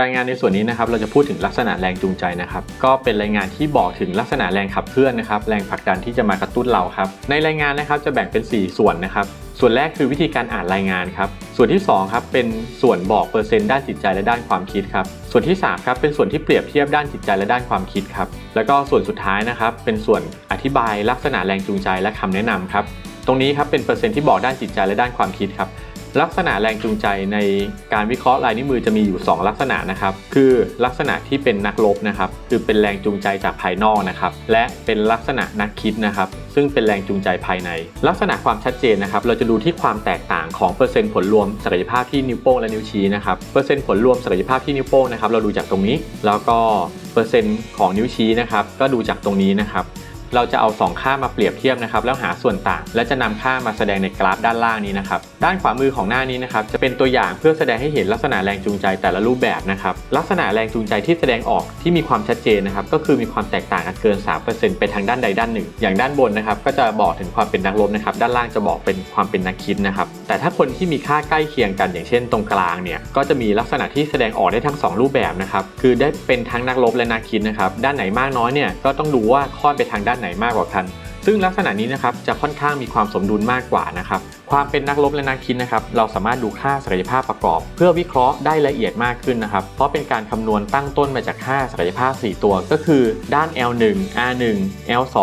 รายงานในส่วนนี้นะครับเราจะพูดถึงลักษณะแรงจูงใจนะครับก็เป็นรายงานที่บอกถึงลักษณะแรงขับเคลื่อนนะครับแรงผลักดันที่จะมากระตุ้นเราครับในรายงานนะครับจะแบ่งเป็น 4 ส่วนนะครับส่วนแรกคือวิธีการอ่านรายงานครับส่วนที่2ครับเป็นส่วนบอกเปอร์เซ็นต์ด้านจิตใจและด้านความคิดครับส่วนที่3ครับเป็นส่วนที่เปรียบเทียบด้านจิตใจและด้านความคิดครับแล้วก็ส่วนสุดท้ายนะครับเป็นส่วนอธิบายลักษณะแรงจูงใจและคำแนะนำครับตรงนี้ครับเป็นเปอร์เซ็นต์ที่บอกด้านจิตใจและด้านความคิดครับ ลักษณะแรงจูงใจในการวิเคราะห์ลายนิ้วมือจะมีอยู่ 2 ลักษณะนะครับ คือลักษณะที่เป็นนักลบนะครับ คือเป็นแรงจูงใจจากภายนอกนะครับ และเป็นลักษณะนักคิดนะครับ ซึ่งเป็นแรงจูงใจภายใน ลักษณะความชัดเจนนะครับ เราจะดูที่ความแตกต่างของเปอร์เซ็นต์ผลรวมศักยภาพที่นิ้วโป้งและนิ้วชี้นะครับเปอร์เซ็นต์ผลรวมศักยภาพที่นิ้วโป้งนะครับเราดูจากตรงนี้ แล้วก็เปอร์เซ็นต์ของนิ้วชี้นะครับ ก็ดูจากตรงนี้นะครับ เราจะเอา 2 ค่ามาเปรียบเทียบนะครับแล้วหาส่วนต่าง และจะนำค่ามาแสดงในกราฟด้านล่างนี้นะครับด้านขวามือของหน้านี้นะครับจะเป็นตัวอย่างเพื่อแสดงให้เห็นลักษณะแรงจูงใจแต่ละรูปแบบนะครับลักษณะแรงจูงใจที่แสดงออกที่มีความชัดเจนนะครับก็คือมีความแตกต่างกันเกิน 3%ไปทางด้านใดด้านหนึ่ง อย่างด้านบนนะครับก็จะบอกถึงความเป็นนักลบนะครับด้านล่างจะบอกเป็นความเป็นนักคิดนะครับแต่ถ้าคนที่มีค่าใกล้เคียงกันอย่างเช่นตรงกลางเนี่ยก็จะมีลักษณะที่แสดงออกได้ทั้งสองรูปแบบนะครับคือได้เป็นทั้งนักลบและนักคิดนะครับด้านไหนมากน้อยเนี่ยก็ต้องดูว่าค่อนไปทางด้านไหนมากกว่ากัน ซึ่งลักษณะนี้นะครับจะค่อนข้างมีความสมดุลมากกว่านะครับ ความเป็นนักลบและนักคิดนะครับ เราสามารถดูค่าศักยภาพประกอบ เพื่อวิเคราะห์ได้ละเอียดมากขึ้นนะครับ เพราะเป็นการคำนวณตั้งต้นมาจากค่าศักยภาพ 4 ตัว ก็คือด้าน L1 R1 L2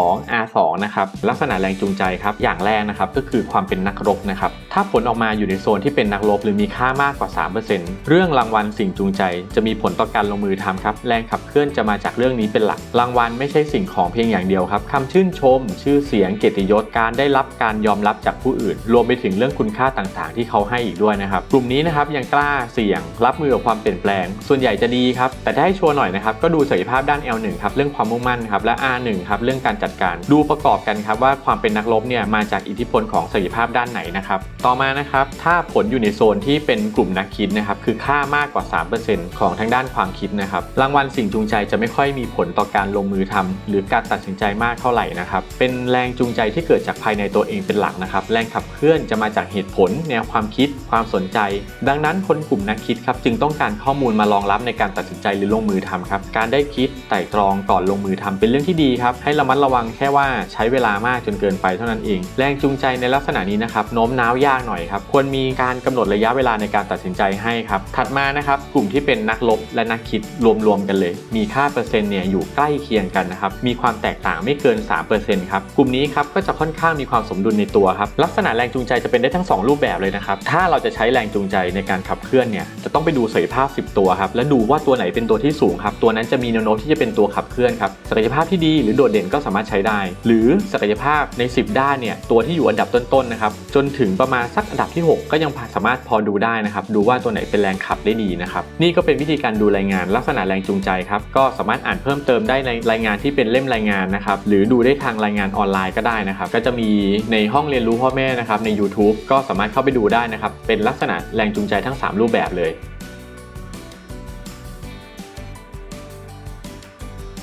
R2 นะครับ ลักษณะแรงจูงใจครับ อย่างแรกนะครับก็คือความเป็นนักรบนะครับ ถ้าผลออกมาอยู่ในโซนที่เป็นนักรบหรือมีค่ามากกว่า 3%เรื่องรางวัลสิ่งจูงใจ จะมีผลต่อการลงมือทำครับ แรงขับเคลื่อนจะมาจากเรื่องนี้เป็นหลัก รางวัลไม่ใช่สิ่งของเพียงอย่างเดียวครับคำชื่นชม ชื่อเสียงเกียรติยศ การได้รับการยอมรับจากผู้อื่น รวมไปถึงเรื่องคุณค่าต่างๆ ที่เขาให้อีกด้วยนะครับ กลุ่มนี้นะครับยังกล้าเสี่ยงรับมือกับความเปลี่ยนแปลง ส่วนใหญ่จะดีครับ แต่ถ้าให้ชัวร์หน่อยนะครับ ก็ดูศักยภาพด้าน L1 ครับเรื่องความมุ่งมั่นครับและ R1 ครับเรื่องการจัดการ ดูประกอบกันครับว่าความเป็นนักรบเนี่ยมาจากอิทธิพลของศักยภาพด้านไหนนะครับ ต่อมานะครับถ้าผลอยู่ในโซนที่เป็นกลุ่มนักคิดนะครับคือค่ามากกว่า 3%ของทางด้านความคิดนะครับรางวัลสิ่งจูงใจจะไม่ค่อยมีผลต่อการลงมือทำหรือการตัดสินใจมากเท่าไหร่นะครับเป็นแรงจูงใจที่เกิดจากภายในตัวเองเป็นหลักนะครับแรงขับเคลื่อนจะมาจากเหตุผล แนวความคิด ความสนใจ ดังนั้นคนกลุ่มนักคิดครับจึงต้องการข้อมูลมารองรับในการตัดสินใจหรือลงมือทำครับการได้คิดไตร่ตรองก่อนลงมือทำเป็นเรื่องที่ดีครับให้ระมัดระวังแค่ว่าใช้เวลามากจนเกินไปเท่านั้นเอง แรงจูงใจในลักษณะนี้นะครับโน้มน้าวยากหน่อยครับควรมีการกำหนดระยะเวลาในการตัดสินใจให้ครับถัดมานะครับกลุ่มที่เป็นนักลบและนักคิดรวมๆกันเลย มีค่าเปอร์เซ็นต์เนี่ยอยู่ใกล้เคียงกันนะครับมีความแตกต่างไม่เกิน 3%ครับกลุ่มนี้ครับก็จะค่อนข้างมีความสมดุลในตัวครับลักษณะแรงจูงใจจะเป็นได้ทั้ง 2 รูปแบบเลยนะครับ ถ้าเราจะใช้แรงจูงใจในการขับเคลื่อนเนี่ย จะต้องไปดูศักยภาพ 10 ตัวครับ และดูว่าตัวไหนเป็นตัวที่สูงครับ ตัวนั้นจะมีแนวโน้มที่จะเป็นตัวขับเคลื่อนครับ ศักยภาพที่ดีหรือโดดเด่นก็สามารถใช้ได้ หรือศักยภาพใน 10 ด้านเนี่ย ตัวที่อยู่อันดับต้นๆนะครับ จนถึงประมาณสักอันดับที่ 6 ก็ยังสามารถพอดูได้นะครับ ดูว่าตัวไหนเป็นแรงขับได้ดีนะครับ นี่ก็เป็นวิธีการดูรายงานลักษณะแรงจูงใจครับ ก็สามารถอ่านเพิ่มเติมได้ในรายงานที่เป็นเล่มรายงานนะครับ หรือดูได้ทางรายงานออนไลน์ก็ได้นะครับ ก็จะมีในห้องเรียนรู้พ่อแม่นะครับใน YouTube ก็สามารถเข้าไปดูได้นะครับ เป็นลักษณะแรงจูงใจทั้ง 3 รูปแบบเลย